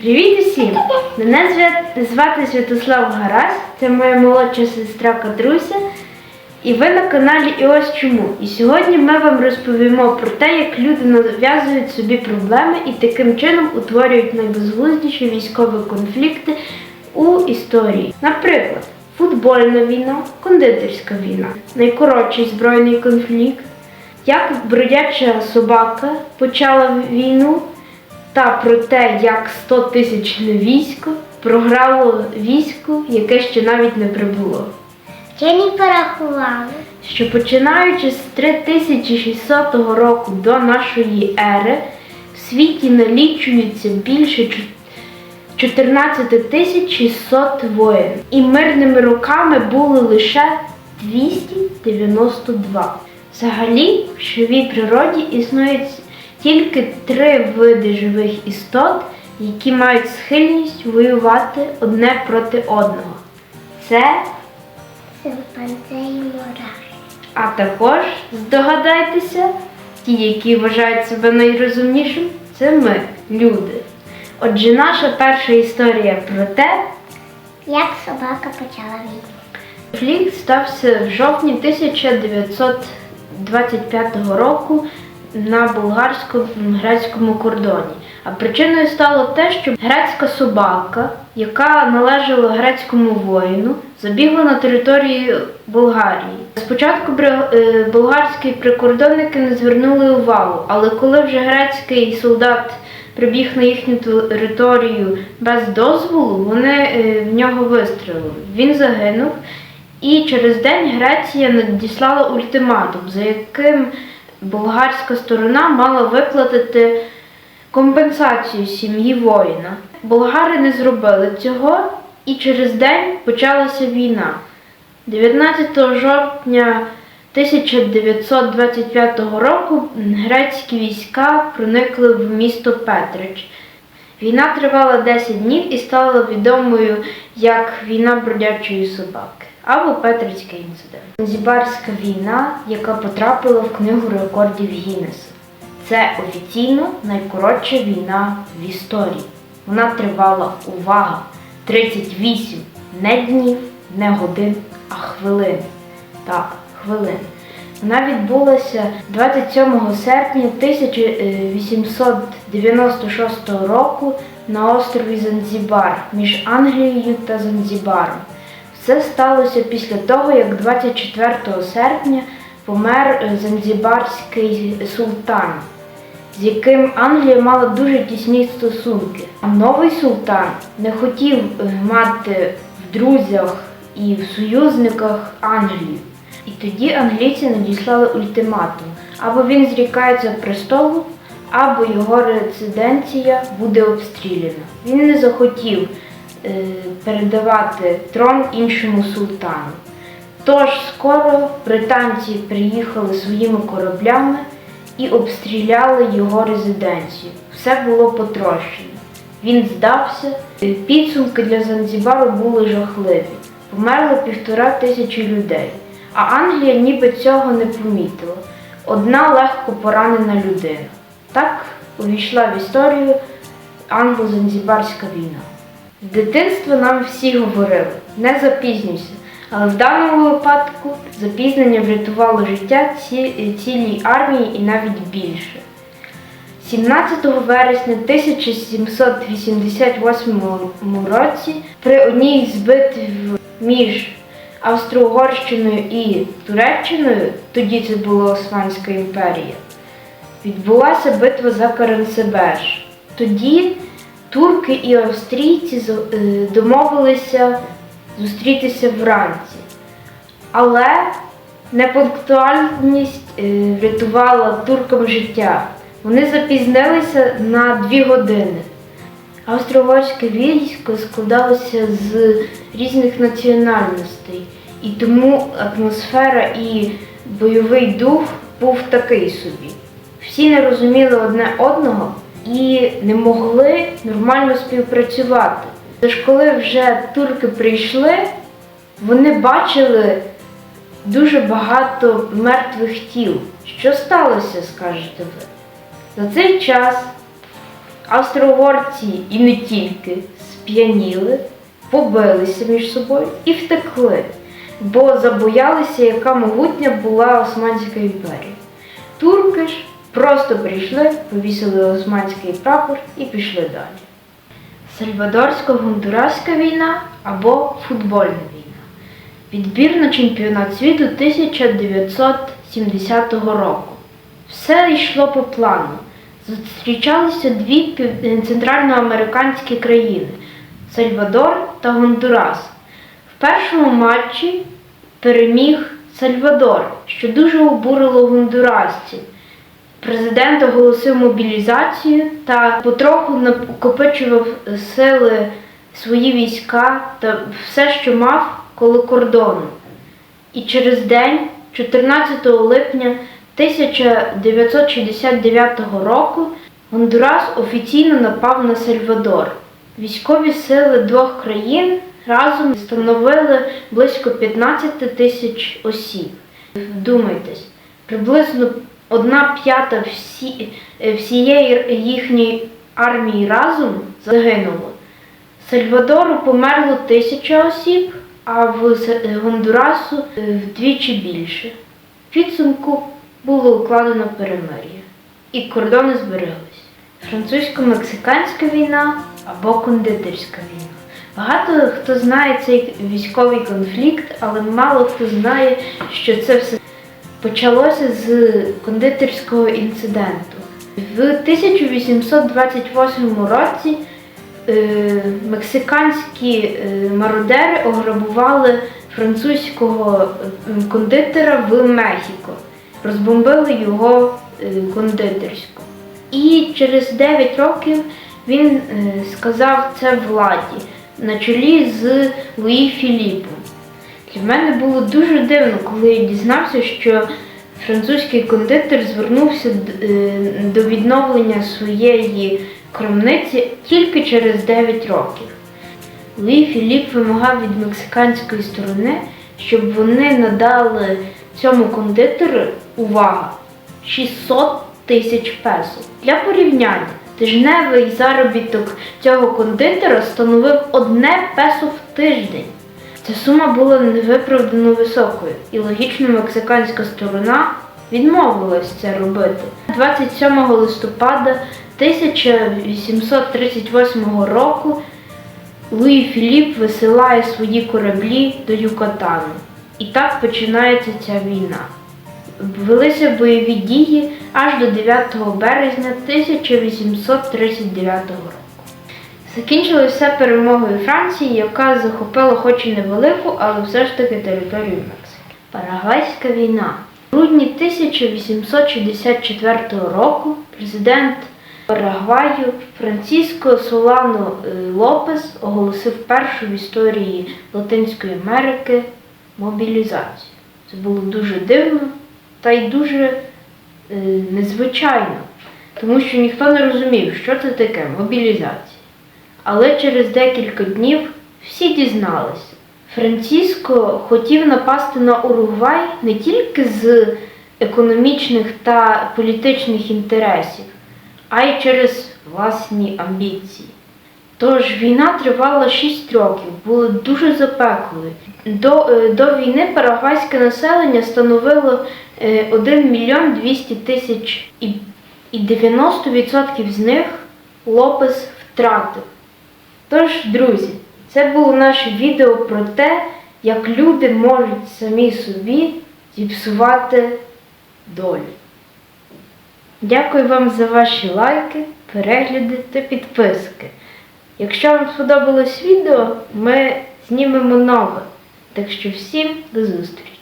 Привіт усім! Мене звати Святослав Гарась, це моя молодша сестра Катруся. І ви на каналі І ось чому. І сьогодні ми вам розповімо про те, як люди нав'язують собі проблеми і таким чином утворюють найбезглуздіші військові конфлікти у історії. Наприклад, футбольна війна, кондитерська війна, найкоротший збройний конфлікт, як бродяча собака почала війну, та про те, як 100 тисячне військо програло війську, яке ще навіть не прибуло. Вчені порахували, Що починаючи з 3600 року до нашої ери, в світі налічується більше чу- 14 тисяч 600 воїн, і мирними роками були лише 292. Взагалі, в живій природі існують тільки три види живих істот, які мають схильність воювати одне проти одного. Це, симпанзе і мурахи. а також здогадайтеся, ті, які вважають себе найрозумнішим, це ми, люди. Отже, наша перша історія про те, Як собака почала війну? Конфлікт стався в жовтні 1925 року на болгарсько-грецькому кордоні. А причиною стало те, що грецька собака, яка належала грецькому воїну, забігла на територію Болгарії. Спочатку е, болгарські прикордонники не звернули увагу, але коли вже грецький солдат прибіг на їхню територію без дозволу, вони е, в нього вистрелили. Він загинув, і через день Греція надіслала ультиматум, за яким болгарська сторона мала виплатити компенсацію сім'ї воїна. Болгари не зробили цього, і через день почалася війна. 19 жовтня 1925 року грецькі війська проникли в місто Петрич. Війна тривала 10 днів і стала відомою як війна бродячої собаки або Петрицький інцидент. Занзібарська війна, яка потрапила в книгу рекордів Гіннеса. Це офіційно найкоротша війна в історії. Вона тривала увага 38 не днів, не годин, а хвилин. Так, хвилин. Вона відбулася 27 серпня 1896 року на острові Занзібар між Англією та Занзібаром. Все сталося після того, як 24 серпня помер е, занзібарський султан, з яким Англія мала дуже тісні стосунки. А новий султан не хотів е, мати в друзях і в союзниках Англію. І тоді англійці надіслали ультиматум: або він зрікається престолу, або його резиденція буде обстріляна. Він не захотів передавати трон іншому султану. Тож скоро британці приїхали своїми кораблями і обстріляли його резиденцію. Все було потрощено. Він здався. Е, Підсумки для Занзібару були жахливі. Померло півтора тисячі людей, а Англія ніби цього не помітила. Одна легко поранена людина. Так увійшла в історію англо-занзібарська війна. З дитинства нам всі говорили, не запізнюйся. Але в даному випадку запізнення врятувало життя ці- цілій армії і навіть більше. 17 вересня 1788 році при одній з битв між Австро-Угорщиною і Туреччиною, тоді це була Османська імперія, відбулася битва за Каренсебеж. Тоді турки і австрійці е, домовилися зустрітися вранці. Але непунктуальність е, врятувала туркам життя. Вони запізнилися на дві години. Австро-Угорське військо складалося з різних національностей, і тому атмосфера і бойовий дух був такий собі. Всі не розуміли одне одного і не могли нормально співпрацювати. Тож, коли вже турки прийшли, вони бачили дуже багато мертвих тіл. Що сталося, скажете ви? За цей час Австро-угорці і не тільки сп'яніли, побилися між собою і втекли, бо забоялися, яка могутня була Османська імперія. Турки ж просто прийшли, повісили османський прапор і пішли далі. Сальвадорсько-гондураська війна або футбольна війна. Відбір на чемпіонат світу 1970 року. Все йшло по плану. Зустрічалися дві центральноамериканські країни Сальвадор та Гондурас. В першому матчі переміг Сальвадор, що дуже обурило гондурасців. Президент оголосив мобілізацію та потроху накопичував сили свої війська та все, що мав коло кордону. І через день, 14 липня 1969 року, Гондурас офіційно напав на Сальвадор. Військові сили двох країн разом становили близько 15 тисяч осіб. Вдумайтесь, приблизно одна п'ята всі, е, всієї їхньої армії разом загинуло. Сальвадору померло тисяча осіб, а в Гондурасу е, вдвічі більше. В підсумку було укладено перемир'я, і кордони збереглись. Французько-мексиканська війна або кондитерська війна. Багато хто знає цей військовий конфлікт, але мало хто знає, що це все почалося з кондитерського інциденту. В 1828 році е, мексиканські е, мародери ограбували французького е, кондитера в Мехіко, розбомбили його кондитерську. І через 9 років він сказав це владі на чолі з Луї Філіпом. Для мене було дуже дивно, коли я дізнався, що французький кондитер звернувся е, до відновлення своєї крамниці тільки через 9 років. Луї Філіп вимагав від мексиканської сторони, щоб вони надали цьому кондитеру увага 600 тисяч песо. Для порівняння, тижневий заробіток цього кондитера становив одне песо в тиждень. Ця сума була невиправдано високою, і логічно мексиканська сторона відмовилась це робити. 27 листопада 1838 року Луї Філіп висилає свої кораблі до Юкатану. І так починається ця війна. Велися бойові дії аж до 9 березня 1839 року. Закінчилося все перемогою Франції, яка захопила хоч і невелику, але все ж таки територію Мексики. Парагвайська війна. У грудні 1864 року президент Парагваю Франциско Солано е, Лопес оголосив першу в історії Латинської Америки мобілізацію. Це було дуже дивно та й дуже е, незвичайно, тому що ніхто не розумів, що це таке мобілізація. Але через декілька днів всі дізналися. Франциско хотів напасти на Уругвай не тільки з економічних та політичних інтересів, а й через власні амбіції. Тож війна тривала 6 років, була дуже запеклою. До, е, до війни парагвайське населення становило е, 1 мільйон 200 тисяч і 90% з них Лопес втратив. Тож, друзі, це було наше відео про те, як люди можуть самі собі зіпсувати долю. Дякую вам за ваші лайки, перегляди та підписки. Якщо вам сподобалось відео, ми знімемо нове. Так що всім до зустрічі!